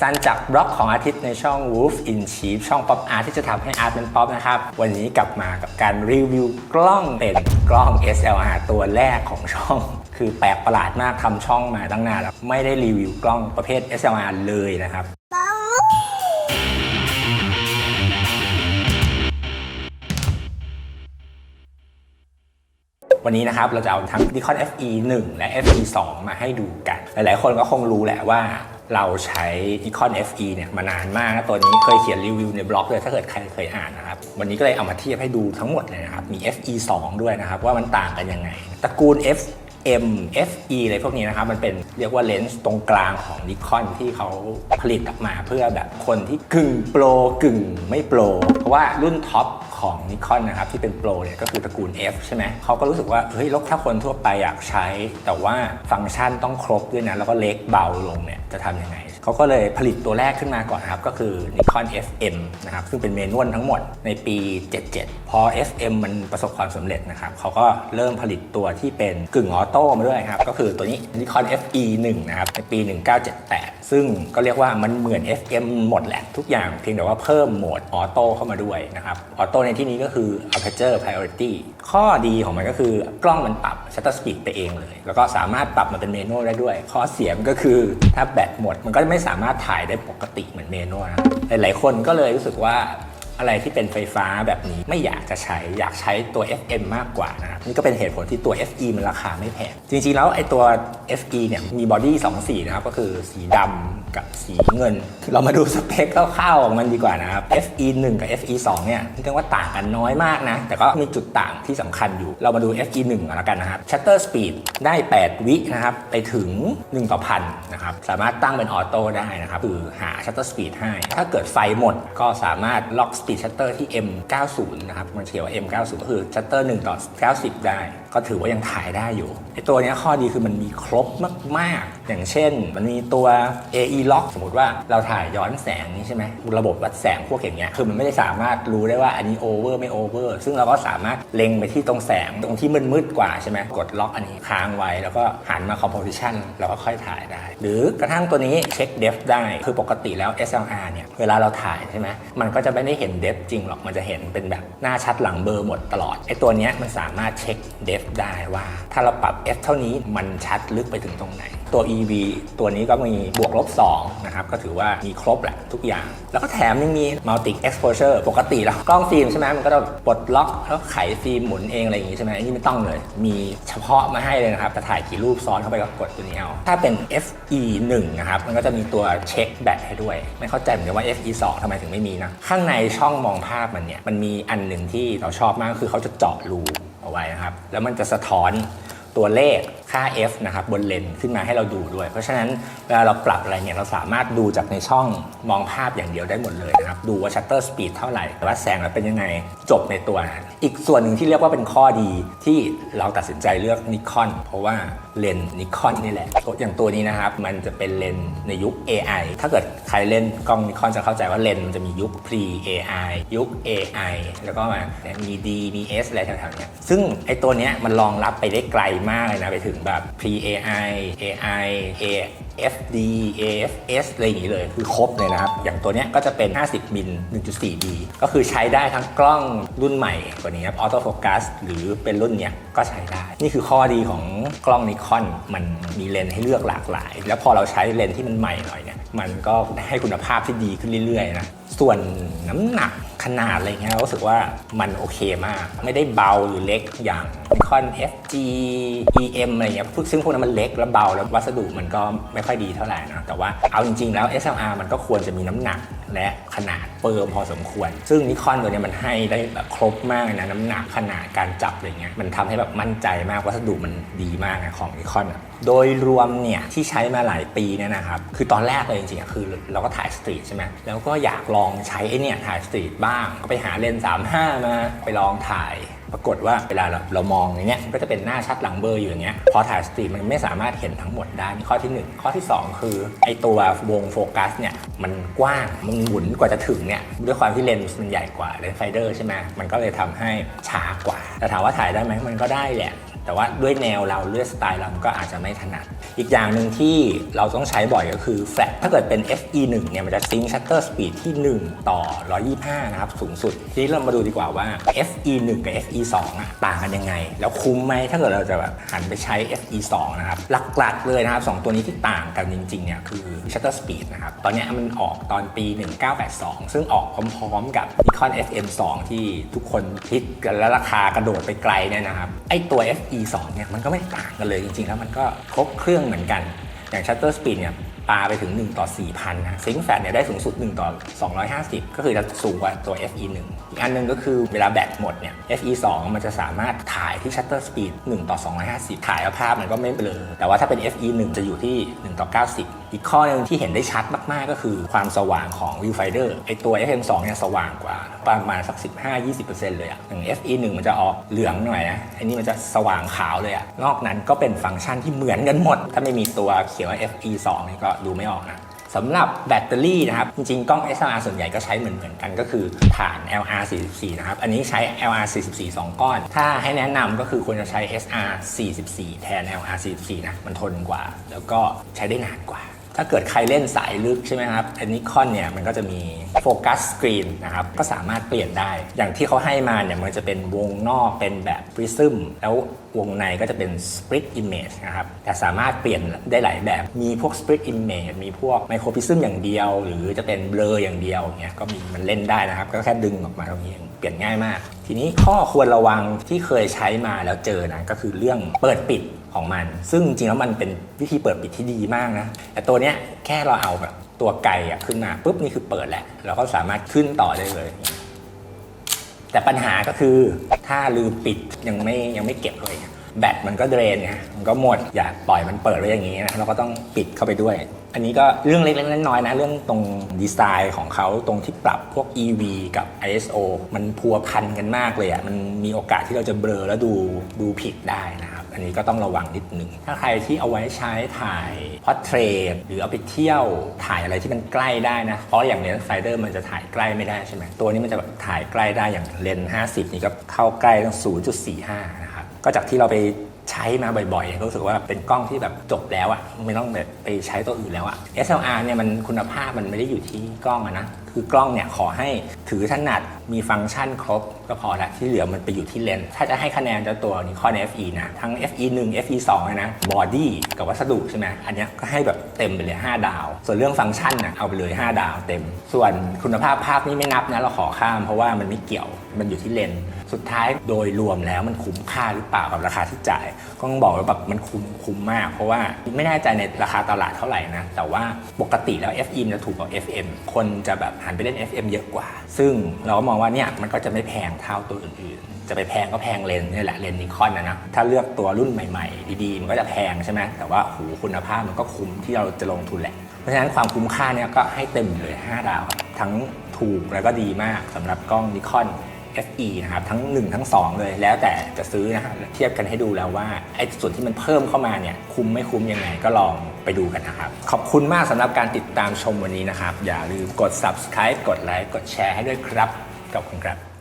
ซันจากบล็อกของอาทิตย์ในช่อง Wolf in Chief ช่อง Pop Art ที่จะทำให้อาร์ตเป็นป๊อปนะครับ วันนี้กลับมากับการรีวิวกล้องเป็นกล้อง SLR ตัวแรกของช่อง คือแปลกประหลาดมากทำช่องมาตั้งนานแล้วไม่ได้รีวิวกล้องประเภท SLR เลยนะครับวันนี้นะครับเราจะเอาทั้ง Nikon FE 1 และ FE 2 มาให้ดูกัน หลายๆ คนก็คงรู้แหละว่า เราใช้ Nikon FE เนี่ยมานานมากนะตัวนี้เคยเขียนรีวิวในบล็อกเลยถ้าเกิดใครเคยอ่านนะครับ วันนี้ก็เลยเอามาเทียบให้ดูทั้งหมดเลยนะครับ มี FE 2 ด้วยนะครับ ว่ามันต่างกันยังไง ตระกูล F M FE อะไรพวกนี้นะครับ มันเป็นเรียกว่าเลนส์ตรงกลางของนิคอนที่เขาผลิตออกมาเพื่อแบบคนที่กึ่งโปรกึ่งไม่โปร เพราะว่ารุ่นท็อปของนิคอนนะครับ ที่เป็นโปรเนี่ยก็คือตระกูล F ใช่ไหมเขาก็รู้สึกว่าเฮ้ยแล้วถ้าคนทั่วไปอยากใช้ แต่ว่าฟังก์ชันต้องครบด้วยนะแล้วก็เล็กเบาลงเนี่ยจะทำยังไง เขาก็เลยผลิตตัวแรกขึ้นมาก่อนนะครับ ก็คือ Nikon FM นะครับซึ่งเป็นเมนวลทั้งหมดในปี 77 พอ FM มันประสบความสำเร็จนะครับเขาก็เริ่มผลิตตัวที่เป็นกึ่งออโต้มาด้วยครับ ก็คือตัวนี้ Nikon FE 1 นะครับในปี 1978 ซึ่งก็เรียกว่ามันเหมือน FM หมดแหละทุกอย่างเพียงแต่ว่าเพิ่มโหมดออโต้เข้ามาด้วยนะครับออโต้ในที่นี้ก็คือ aperture priority ข้อดีของมันก็คือกล้องมันปรับ shutter speed ไปเองเลย แล้วก็สามารถปรับมาเป็นเมนูได้ด้วย ข้อเสียมันก็คือถ้าแบตหมดมันก็ไม่ไม่สามารถถ่ายได้ปกติเหมือนเมนูนะหลายๆคนก็เลยรู้สึกว่า อะไรที่เป็นไฟฟ้าแบบนี้ไม่อยากจะใช้อยากใช้ตัว FM มากกว่านะครับนี่ก็เป็นเหตุผลที่ตัว FE มันราคาไม่แพง จริงๆแล้วไอ้ตัว FE เนี่ยมีบอดี้2สีนะครับ ก็คือสีดำกับสีเงิน เรามาดูสเปคคร่าวๆของมันดีกว่านะครับ FE 1 กับ FE 2เนี่ยเรียกว่าต่างกันน้อยมากนะ แต่ก็มีจุดต่างที่สำคัญอยู่ เรามาดู FE 1กันแล้วกันนะครับ Shutter Speed ได้ 8 วินะครับไปถึง 1 ต่อพันนะครับสามารถตั้งเป็นออโต้ได้นะครับคือหา Shutter Speed ให้ ถ้าเกิดไฟหมดก็สามารถล็อก Speed Shutter ที่ M90 นะครับมันเขียนว่า M90 ก็คือ Shutter 1 ต่อ 90 ได้ ก็ถือว่ายังถ่ายได้อยู่ไอตัวนี้ข้อดีคือมันมีครบมาก ๆ อย่างเช่น มันมีตัว AE lock สมมติว่าเราถ่ายย้อนแสงนี่ใช่ไหมระบบวัดแสงพวกอย่างเงี้ยคือมันไม่ได้สามารถรู้ได้ว่าอันนี้โอเวอร์ไม่โอเวอร์ซึ่งเราก็สามารถเล็งไปที่ตรงแสงตรงที่มืดๆกว่าใช่ไหมกดล็อกอันนี้ค้างไว้แล้วก็หันมา composition แล้วก็ค่อยถ่ายได้ หรือกระทั่งตัวนี้เช็ค depth ได้คือปกติแล้ว SLR เนี่ยเวลาเราถ่ายใช่ไหมมันก็จะไม่ได้เห็น depth จริงหรอกมันจะเห็นเป็นแบบหน้าชัดหลังเบลอร์หมดตลอดไอตัวนี้มันสามารถเช็คได้ว่าถ้าเราปรับ f เท่านี้มันชัดลึกไปถึงตรงไหน ตัว EV ตัวนี้ก็มีบวกลบ2นะครับ ก็ถือว่ามีครบแหละทุกอย่าง แล้วก็แถมยังมี multi exposure ปกติแล้วกล้องฟิล์มใช่ไหมมันก็จะปลดล็อกแล้วไขฟิล์มหมุนเองอะไรอย่างงี้ใช่ไหมอันนี้ไม่ต้องเลย มีเฉพาะมาให้เลยนะครับจะถ่ายกี่รูปซ้อนเข้าไปก็กดตัวนี้เอาถ้าเป็น FE 1นะครับมันก็จะมีตัวเช็คแบตให้ด้วย ไม่เข้าใจเหมือนกันว่า FE 2ทำไมถึงไม่มีนะข้างในช่องมองภาพมันเนี่ยมันมีอันหนึ่งที่เราชอบมากคือเขาจะเจาะรู เอาไว้นะครับ แล้วมันจะสะท้อนตัวเลข ค่า f นะครับบนเลนส์ขึ้นมาให้เราดูด้วย เพราะฉะนั้นเวลาเราปรับอะไรเนี่ยเราสามารถดูจากในช่องมองภาพอย่างเดียวได้หมดเลยนะครับ ดูว่าชัตเตอร์สปีดเท่าไหร่ว่าแสงเราเป็นยังไงจบในตัวนั้นอีกส่วนหนึ่งที่เรียกว่าเป็นข้อดีที่เราตัดสินใจเลือกนิคอนเพราะว่าเลนส์นิคอนนี่แหละ อย่างตัวนี้นะครับ มันจะเป็นเลนส์ในยุค AI ถ้าเกิดใครเล่นกล้องนิคอนจะเข้าใจว่าเลนส์มันจะมียุค pre AI ยุค AI แล้วก็มามี D มี S อะไรแถวๆเนี้ยซึ่งไอตัวเนี้ยมันรองรับไปได้ไกลมากเลยนะไปถึงแบบ pre AI AI F D AFS อะไรอย่างนี้เลย คือครบเลยนะครับ อย่างตัวเนี้ยก็จะเป็น 50มิล 1.4D ก็คือใช้ได้ทั้งกล้องรุ่นใหม่กว่านี้ครับออโต้โฟกัสหรือเป็นรุ่นเนี้ยก็ใช้ได้ นี่คือข้อดีของกล้องนิคอนมันมีเลนส์ให้เลือกหลากหลาย แล้วพอเราใช้เลนส์ที่มันใหม่หน่อยเนี่ยมันก็ให้คุณภาพที่ดีขึ้นเรื่อยๆนะส่วนน้ำหนักขนาดอะไรเงี้ยรู้สึกว่ามันโอเคมาก ไม่ได้เบาหรือเล็กอย่าง Nikon FG EM อะไรเงี้ยซึ่งพวกนั้นมันเล็กแล้วเบาแล้ววัสดุมันก็ไม่ค่อยดีเท่าไหร่นะแต่ว่าเอาจริง ๆ แล้ว SLR มันก็ควรจะมีน้ำหนักและขนาดเปิมพอสมควร ซึ่งนิคอนตัวนี้มันให้ได้แบบครบมากนะน้ำหนักขนาดการจับอะไรเงี้ยมันทำให้แบบมั่นใจมากวัสดุมันดีมากนะของนิคอนอะโดยรวมเนี่ยที่ใช้มาหลายปีเนี่ยนะครับคือตอนแรกเลยจริงๆอะคือเราก็ถ่ายสตรีทใช่ไหมแล้วก็อยากลองใช้ไอ้เนี่ยถ่ายสตรีทบ้างก็ไปหาเลนส์35มาไปลองถ่าย ปรากฏว่าเวลาเราเรามองอย่างเงี้ยมันก็จะเป็นหน้าชัดหลังเบลอร์อยู่อย่างเงี้ยพอถ่ายสตรีมมันไม่สามารถเห็นทั้งหมดได้ข้อที่หนึ่งข้อที่ 2 คือไอตัววงโฟกัสเนี่ยมันกว้างมันหมุนกว่าจะถึงเนี่ยด้วยความที่เลนส์มันใหญ่กว่าเลนส์ไฟเดอร์ใช่ไหมมันก็เลยทำให้ช้ากว่าแต่ถามว่าถ่ายได้ไหมมันก็ได้แหละ แต่ว่าด้วยแนวเราเลือกสไตล์เราก็อาจจะไม่ถนัด อีกอย่างหนึ่งที่เราต้องใช้บ่อยก็คือแฟลชถ้าเกิดเป็น FE 1 เนี่ยมันจะซิงชัตเตอร์สปีดที่ 1 ต่อ 125 นะครับ สูงสุด ทีนี้เรามาดูดีกว่าว่า FE 1 กับ FE 2อะต่างกันยังไง แล้วคุ้มไหมถ้าเกิดเราจะแบบหันไปใช้ FE 2 นะครับ หลักๆเลยนะครับสองตัวนี้ที่ต่างกันจริงๆเนี่ยคือ shutter speed นะครับ ตอนนี้มันออกตอนปี 1982 ซึ่งออกพร้อมๆกับ Nikon FM 2 ที่ทุกคนฮิตกันและราคากระโดดไปไกลเนี่ยนะครับไอตัว FE 2 เนี่ยมันก็ไม่ต่างกันเลยจริงๆ แล้วมันก็ครบเครื่องเหมือนกัน อย่าง shutter speed เนี่ยปาไปถึง 1 ต่อ 4,000นะซิงแฟตเนี่ยได้สูงสุด 1 ต่อ 250 ก็คือจะสูงกว่าตัว FE 1 อีกอันหนึงก็คือเวลาแบตหมดเนี่ย FE 2 มันจะสามารถถ่ายที่ shutter speed 1ต่อ 250 ถ่ายแล้วภาพมันก็ไม่เบลอแต่ว่าถ้าเป็น FE 1 จะอยู่ที่ 1 ต่อ 90 อีกข้อหนึงที่เห็นได้ชัดมากๆ ก็คือความสว่างของ viewfinder ไอตัว FM 2 เนี่ยสว่างกว่าประมาณสัก 15-20%เลยอะอย่าง FE 1 มันจะออกเหลืองหน่อยนะอันนี้มันจะสว่างขาวเลยอะนอกนั้นก็เป็นฟังก์ชันที่เหมือนกันหมด ถ้าไม่มีตัวเขียว FE 2 นี่ก็ดูไม่ออกนะสำหรับแบตเตอรี่นะครับ จริงๆ กล้อง SLR ส่วนใหญ่ก็ใช้เหมือนเหมือนกันก็คือฐาน LR 44นะครับ อันนี้ใช้ LR 44 2 ก้อน ถ้าให้แนะนำก็คือควรจะใช้ SR 44 แทน LR 44นะ มันทนกว่า แล้วก็ใช้ได้นานกว่า ถ้าเกิดใครเล่นสายลึกใช่ไหมครับอันนี้คอนเนี่ยมันก็จะมีโฟกัสสกรีนนะครับก็สามารถเปลี่ยนได้ อย่างที่เขาให้มาเนี่ยมันจะเป็นวงนอกเป็นแบบ prism แล้ววงในก็จะเป็น split image นะครับ แต่สามารถเปลี่ยนได้หลายแบบ มีพวก split image มีพวก micro prism อย่างเดียว หรือจะเป็น blur อย่างเดียวเนี่ยก็มีมันเล่นได้นะครับ ก็แค่ดึงออกมาตรงนี้เอง เปลี่ยนง่ายมาก ทีนี้ข้อควรระวังที่เคยใช้มาแล้วเจอนะ ก็คือเรื่องเปิดปิด ของมัน ซึ่งจริงแล้วมันเป็นวิธีเปิดปิดที่ดีมากนะ แต่ตัวเนี้ยแค่เราเอาแบบตัวไก่อะขึ้นมาปุ๊บนี่คือเปิดแหละเราก็สามารถขึ้นต่อได้เลย แต่ปัญหาก็คือถ้าลืมปิดยังไม่ยังไม่เก็บเลยแบตมันก็เดรนไงมันก็หมดอย่าปล่อยมันเปิดไว้อย่างนี้นะเราก็ต้องปิดเข้าไปด้วย อันนี้ก็เรื่องเล็กๆน้อยๆนะ เรื่องตรงดีไซน์ของเขาตรงที่ปรับพวก EV กับ ISO มันพัวพันกันมากเลยอะ่ะมันมีโอกาสที่เราจะเบลอแล้วดูดูผิดได้นะ อันนี้ก็ต้องระวังนิดหนึ่ง ถ้าใครที่เอาไว้ใช้ถ่ายพอร์เทรตหรือเอาไปเที่ยวถ่ายอะไรที่มันใกล้ได้นะ เพราะอย่างเลนส์ไฟเดอร์มันจะถ่ายใกล้ไม่ได้ใช่ไหมตัวนี้มันจะแบบถ่ายใกล้ได้อย่างเลนส์50 นี่ก็เข้าใกล้ตั้ง 0.45 นะครับก็จากที่เราไปใช้มาบ่อยๆก็รู้สึกว่าเป็นกล้องที่แบบจบแล้วอะไม่ต้องแบบไปใช้ตัวอื่นแล้วอะ SLR เนี่ยมันคุณภาพมันไม่ได้อยู่ที่กล้องอะนะ คือกล้องเนี่ยขอให้ถือถนัดมีฟังก์ชันครบก็พอละที่เหลือมันไปอยู่ที่เลนส์ถ้าจะให้คะแนนเจ้าตัว Nikon FE นะ ทั้ง FE 1 FE 2เลยนะบอดี้กับวัสดุใช่ไหมอันนี้ก็ให้แบบเต็มไปเลย 5 ดาว ส่วนเรื่องฟังก์ชันนะเอาไปเลย 5 ดาวเต็ม ส่วนคุณภาพภาพนี่ไม่นับนะเราขอข้ามเพราะว่ามันไม่เกี่ยวมันอยู่ที่เลนส์สุดท้ายโดยรวมแล้วมันคุ้มค่าหรือเปล่ากับราคาที่จ่ายก็ต้องบอกว่าแบบมันคุ้มคุ้มมาก เพราะว่าไม่แน่ใจในราคาตลาดเท่าไหร่นะแต่ว่าปกติแล้ว FE จะถูกกว่า FM คนจะแบบหันไปเล่น FM เยอะกว่า ซึ่งเราก็มองว่าเนี่ยมันก็จะไม่แพงเท่าตัวอื่นๆ จะไปแพงก็แพงเลนนี่แหละเลนนิคอนนะนะถ้าเลือกตัวรุ่นใหม่ๆ ดีๆ มันก็จะแพงใช่ไหมแต่ว่าหูคุณภาพมันก็คุ้มที่เราจะลงทุนแหละ เพราะฉะนั้นความคุ้มค่าเนี่ยก็ให้เต็มเลย 5 ดาว ทั้งถูกแล้วก็ดีมากสำหรับกล้องนิคอน FE นะครับทั้ง 1 ทั้ง 2 เลยแล้วแต่จะซื้อนะครับเทียบกันให้ดูแล้วว่าไอ้ส่วนที่มันเพิ่มเข้ามาเนี่ยคุ้มไม่คุ้มยังไงก็ลองไปดูกันนะครับ ขอบคุณมากสำหรับการติดตามชมวันนี้นะครับ อย่าลืมกด subscribe กดไลค์กดแชร์ให้ด้วยครับขอบคุณครับ